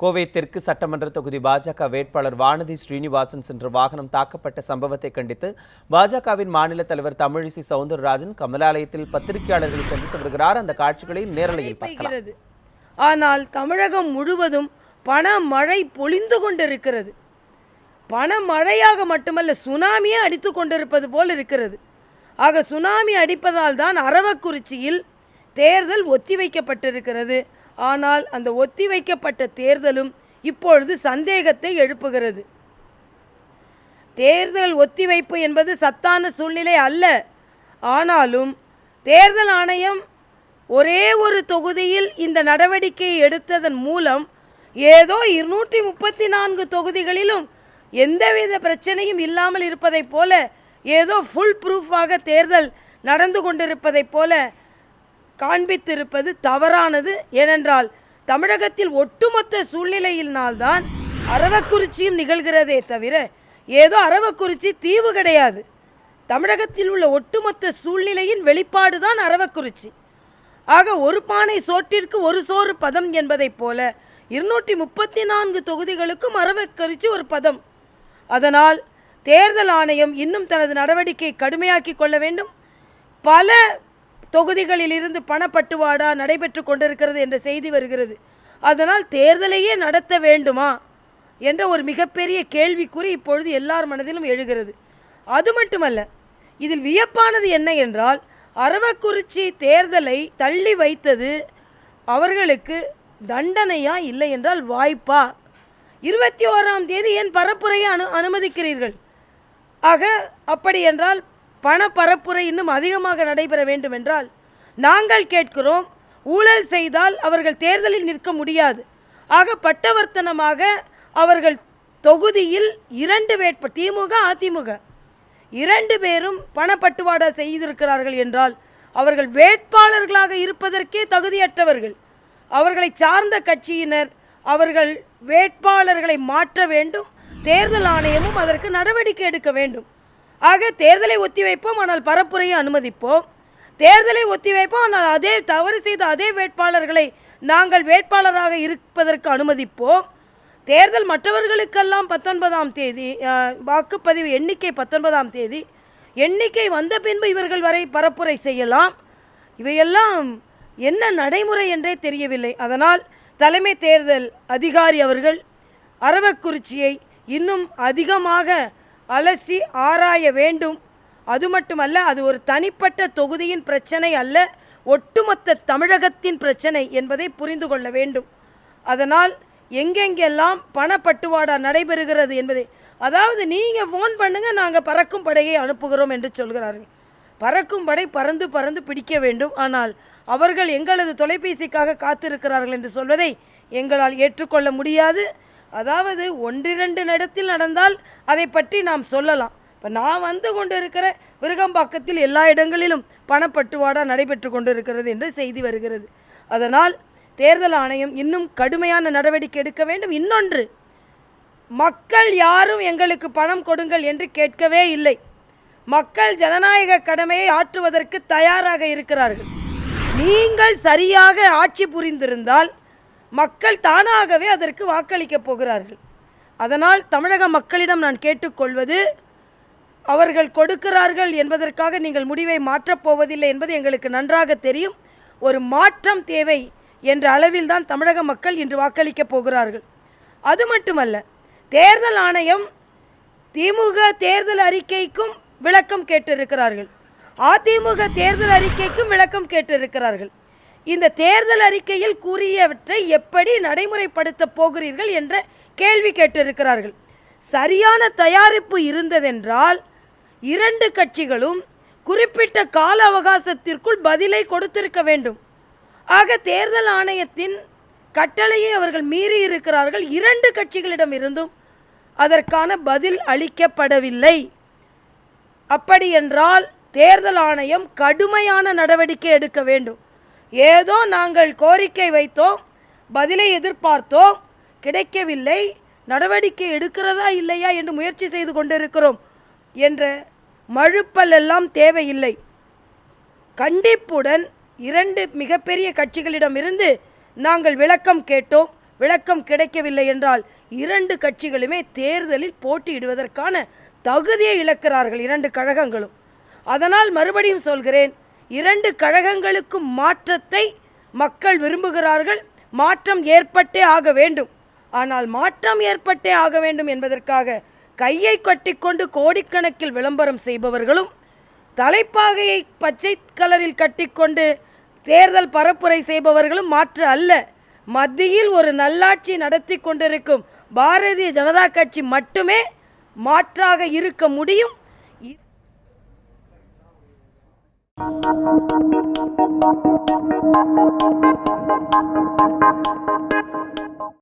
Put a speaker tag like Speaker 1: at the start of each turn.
Speaker 1: கோவை தெற்கு சட்டமன்ற தொகுதி பாஜக வேட்பாளர் வானதி ஸ்ரீனிவாசன் சென்ற வாகனம் தாக்கப்பட்ட சம்பவத்தை கண்டித்து பாஜகவின் மாநில தலைவர் தமிழிசை சவுந்தரராஜன் கமலாலயத்தில் பத்திரிகையாளர்களை சந்தித்து வருகிறார். அந்த காட்சிகளை நேரலையில்
Speaker 2: ஆனால் தமிழகம் முழுவதும் பணமழை பொழிந்து கொண்டிருக்கிறது. பணமழையாக மட்டுமல்ல சுனாமியே அடித்து கொண்டிருப்பது போல் இருக்கிறது. ஆக சுனாமி அடிப்பதால் தான் அரவக்குறிச்சியில் தேர்தல் ஒத்திவைக்கப்பட்டிருக்கிறது. ஆனால் அந்த ஒத்திவைக்கப்பட்ட தேர்தலும் இப்பொழுது சந்தேகத்தை எழுப்புகிறது. தேர்தல் ஒத்திவைப்பு என்பது சத்தான சூழ்நிலை அல்ல. ஆனாலும் தேர்தல் ஆணையம் ஒரே ஒரு தொகுதியில் இந்த நடவடிக்கையை எடுத்ததன் மூலம் ஏதோ இருநூற்றி முப்பத்தி நான்கு தொகுதிகளிலும் எந்தவித பிரச்சனையும் இல்லாமல் இருப்பதைப் போல ஏதோ ஃபுல் ப்ரூஃபாக தேர்தல் நடந்து கொண்டிருப்பதைப் போல காண்பித்திருப்பது தவறானது ஏனென்றால் தமிழகத்தில் ஒட்டுமொத்த சூழ்நிலையினால்தான் அரவக்குறிச்சியும் நிகழ்கிறதே தவிர ஏதோ அரவக்குறிச்சி தீவு கிடையாது. தமிழகத்தில் உள்ள ஒட்டுமொத்த சூழ்நிலையின் வெளிப்பாடு தான் அரவக்குறிச்சி. ஆக ஒரு பானை சோற்றிற்கு ஒரு சோறு பதம் என்பதைப் போல இருநூற்றி முப்பத்தி நான்கு தொகுதிகளுக்கும் அரவக்குறிச்சி ஒரு பதம். அதனால் தேர்தல் ஆணையம் இன்னும் தனது நடவடிக்கையை கடுமையாக்கி கொள்ள வேண்டும். பல தொகுதிகளில் இருந்து பணப்பட்டுவாடா நடைபெற்று கொண்டிருக்கிறது என்ற செய்தி வருகிறது. அதனால் தேர்தலையே நடத்த வேண்டுமா? என்ற ஒரு மிகப்பெரிய கேள்விக்குறி இப்பொழுது எல்லார் மனதிலும் எழுகிறது. அது மட்டுமல்ல இதில் வியப்பானது என்ன என்றால் அரவக்குறிச்சி தேர்தலை தள்ளி வைத்தது அவர்களுக்கு தண்டனையா இல்லை என்றால் வாய்ப்பா? இருபத்தி ஓராம் தேதி ஏன் பரப்புரையை அனு அனுமதிக்கிறீர்கள்? ஆக அப்படி என்றால் பண பரப்புரை இன்னும் அதிகமாக நடைபெற வேண்டுமென்றால் நாங்கள் கேட்கிறோம் ஊழல் செய்தால் அவர்கள் தேர்தலில் நிற்க முடியாது. ஆக பட்டவர்த்தனமாக அவர்கள் தொகுதியில் இரண்டு வேட்பு திமுக அதிமுக. இரண்டு பேரும் பணப்பட்டுவாடா செய்திருக்கிறார்கள் என்றால் அவர்கள் வேட்பாளர்களாக இருப்பதற்கே தகுதியற்றவர்கள். அவர்களை சார்ந்த கட்சியினர் அவர்கள் வேட்பாளர்களை மாற்ற வேண்டும் தேர்தல் ஆணையமும் அதற்கு நடவடிக்கை எடுக்க வேண்டும். ஆக தேர்தலை ஒத்திவைப்போம் ஆனால் பரப்புரையை அனுமதிப்போம். தேர்தலை ஒத்திவைப்போம் ஆனால் அதே தவறு செய்த அதே வேட்பாளர்களை நாங்கள் வேட்பாளராக இருப்பதற்கு அனுமதிப்போம். தேர்தல் மற்றவர்களுக்கெல்லாம் பத்தொன்பதாம் தேதி வாக்குப்பதிவு எண்ணிக்கை பத்தொன்பதாம் தேதி. எண்ணிக்கை வந்த பின்பு இவர்கள் வரை பரப்புரை செய்யலாம். இவையெல்லாம் என்ன நடைமுறை என்றே தெரியவில்லை. அதனால் தலைமை தேர்தல் அதிகாரி அவர்கள் அரவக்குறிச்சியை இன்னும் அதிகமாக அலசி ஆராய வேண்டும். அது மட்டுமல்ல அது ஒரு தனிப்பட்ட தொகுதியின் பிரச்சனை அல்ல ஒட்டுமொத்த தமிழகத்தின் பிரச்சனை என்பதை புரிந்து கொள்ள வேண்டும். அதனால் எங்கெங்கெல்லாம் பணப்பட்டுவாடா நடைபெறுகிறது என்பதை அதாவது நீங்கள் ஃபோன் பண்ணுங்கள் நாங்கள் பறக்கும் படையை அனுப்புகிறோம் என்று சொல்கிறார்கள். பறக்கும் படை பறந்து பறந்து பிடிக்க வேண்டும். ஆனால் அவர்கள் எங்களது தொலைபேசிக்காக காத்திருக்கிறார்கள் என்று சொல்வதை எங்களால் ஏற்றுக்கொள்ள முடியாது. அதாவது ஒன்றிரண்டு இடத்தில் நடந்தால் அதை பற்றி நாம் சொல்லலாம். இப்போ நான் வந்து கொண்டு இருக்கிற விருகம்பாக்கத்தில் எல்லா இடங்களிலும் பணப்பட்டுவாடா நடைபெற்று கொண்டிருக்கிறது என்று செய்தி வருகிறது. அதனால் தேர்தல் ஆணையம் இன்னும் கடுமையான நடவடிக்கை எடுக்க வேண்டும். இன்னொன்று மக்கள் யாரும் எங்களுக்கு பணம் கொடுங்கள் என்று கேட்கவே இல்லை. மக்கள் ஜனநாயக கடமையை ஆற்றுவதற்கு தயாராக இருக்கிறார்கள். நீங்கள் சரியாக ஆட்சி புரிந்திருந்தால் மக்கள் தானாகவே அதற்கு வாக்களிக்கப் போகிறார்கள். அதனால் தமிழக மக்களிடம் நான் கேட்டுக்கொள்வது அவர்கள் கொடுக்கிறார்கள் என்பதற்காக நீங்கள் முடிவை மாற்றப் போவதில்லை என்பது எங்களுக்கு நன்றாக தெரியும். ஒரு மாற்றம் தேவை என்ற அளவில் தான் தமிழக மக்கள் இன்று வாக்களிக்கப் போகிறார்கள். அது மட்டுமல்ல தேர்தல் ஆணையம் திமுக தேர்தல் அறிக்கைக்கும் விளக்கம் கேட்டிருக்கிறார்கள். அதிமுக தேர்தல் அறிக்கைக்கும் விளக்கம் கேட்டிருக்கிறார்கள். இந்த தேர்தல் அறிக்கையில் கூறியவற்றை எப்படி நடைமுறைப்படுத்தப் போகிறீர்கள் என்ற கேள்வி கேட்டிருக்கிறார்கள். சரியான தயாரிப்பு இருந்ததென்றால் இரண்டு கட்சிகளும் குறிப்பிட்ட கால அவகாசத்திற்குள் பதிலை கொடுத்திருக்க வேண்டும். ஆக தேர்தல் ஆணையத்தின் கட்டளையை அவர்கள் மீறி இருக்கிறார்கள். இரண்டு கட்சிகளிடம் இருந்தும் அதற்கான பதில் அளிக்கப்படவில்லை. அப்படியென்றால் தேர்தல் ஆணையம் கடுமையான நடவடிக்கை எடுக்க வேண்டும். ஏதோ நாங்கள் கோரிக்கை வைத்தோம் பதிலை எதிர்பார்த்தோம் கிடைக்கவில்லை நடவடிக்கை எடுக்கிறதா இல்லையா என்று முயற்சி செய்து கொண்டிருக்கிறோம் என்ற மழுப்பல் எல்லாம் தேவையில்லை. கண்டிப்புடன் இரண்டு மிகப்பெரிய கட்சிகளிடமிருந்து நாங்கள் விளக்கம் கேட்டோம். விளக்கம் கிடைக்கவில்லை என்றால் இரண்டு கட்சிகளுமே தேர்தலில் போட்டியிடுவதற்கான தகுதியை இழக்கிறார்கள் இரண்டு கழகங்களும். அதனால் மறுபடியும் சொல்கிறேன் இரண்டு கழகங்களுக்கும் மாற்றத்தை மக்கள் விரும்புகிறார்கள். மாற்றம் ஏற்பட்டே ஆக வேண்டும். ஆனால் மாற்றம் ஏற்பட்டே ஆக வேண்டும் என்பதற்காக கையை கட்டிக்கொண்டு கோடிக்கணக்கில் விளம்பரம் செய்பவர்களும் தலைப்பாகையை பச்சை கலரில் கட்டிக்கொண்டு தேர்தல் பரப்புரை செய்பவர்களும் மாற்று அல்ல. மத்தியில் ஒரு நல்லாட்சி நடத்தி கொண்டிருக்கும் பாரதிய ஜனதா கட்சி மட்டுமே மாற்றாக இருக்க முடியும். Thank you.